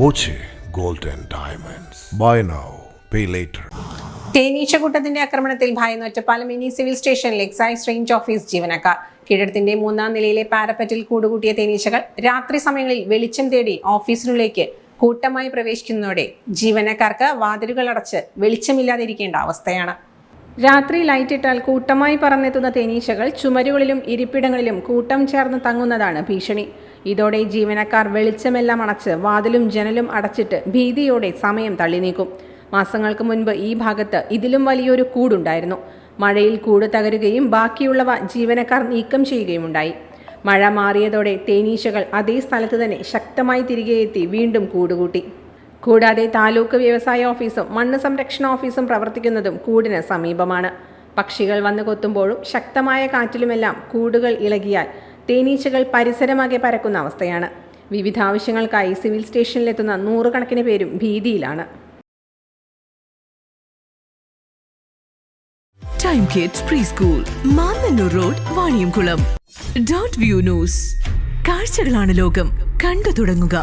Boche golden diamonds. Buy now pay later തേനീച്ച തേനീച്ചക്കൂട്ടത്തിന്റെ ആക്രമണത്തിൽ ഭയന്ന് ഒറ്റപ്പാലം മിനി സിവിൽ സ്റ്റേഷനിൽ എക്സൈസ് റേഞ്ച് ഓഫീസ് ജീവനക്കാർ. കീഴടത്തിന്റെ മൂന്നാം നിലയിലെ പാരപ്പറ്റിൽ കൂടുകൂട്ടിയ തേനീച്ചകൾ രാത്രി സമയങ്ങളിൽ വെളിച്ചം തേടി ഓഫീസിനുള്ളിലേക്ക് കൂട്ടമായി പ്രവേശിക്കുന്നതോടെ ജീവനക്കാർക്ക് വാതിലുകൾ അടച്ച് വെളിച്ചമില്ലാതിരിക്കേണ്ട അവസ്ഥയാണ്. രാത്രി ലൈറ്റ് ഇട്ടാൽ കൂട്ടമായി പറന്നെത്തുന്ന തേനീച്ചകൾ ചുമരുകളിലും ഇരിപ്പിടങ്ങളിലും കൂട്ടം ചേർന്ന് തങ്ങുന്നതാണ് ഭീഷണി. ഇതോടെ ജീവനക്കാർ വെളിച്ചമെല്ലാം അണച്ച് വാതിലും ജനലും അടച്ചിട്ട് ഭീതിയോടെ സമയം തള്ളി നീക്കും മാസങ്ങൾക്ക് മുൻപ് ഈ ഭാഗത്ത് ഇതിലും വലിയൊരു കൂടുണ്ടായിരുന്നു. മഴയിൽ കൂട് തകരുകയും ബാക്കിയുള്ളവ ജീവനക്കാർ നീക്കം ചെയ്യുകയുമുണ്ടായി. മഴ മാറിയതോടെ തേനീച്ചകൾ അതേ സ്ഥലത്ത് തന്നെ ശക്തമായി തിരികെ എത്തി വീണ്ടും കൂടുകൂട്ടി. കൂടാതെ താലൂക്ക് വ്യവസായ ഓഫീസും മണ്ണ് സംരക്ഷണ ഓഫീസും പ്രവർത്തിക്കുന്നതും കൂടിന് സമീപമാണ്. പക്ഷികൾ വന്നു കൊത്തുമ്പോഴും ശക്തമായ കാറ്റിലുമെല്ലാം കൂടുകൾ ഇളകിയാൽ തേനീച്ചകൾ പരിസരമാകെ പരക്കുന്ന അവസ്ഥയാണ്. വിവിധ ആവശ്യങ്ങൾക്കായി സിവിൽ സ്റ്റേഷനിലെത്തുന്ന നൂറുകണക്കിന് പേരും ഭീതിയിലാണ്. Time kids pre school Mannannur road Vaniyamkulam dot view news കാഴ്ചകളാണ് ലോകം. കണ്ടു തുടങ്ങുക.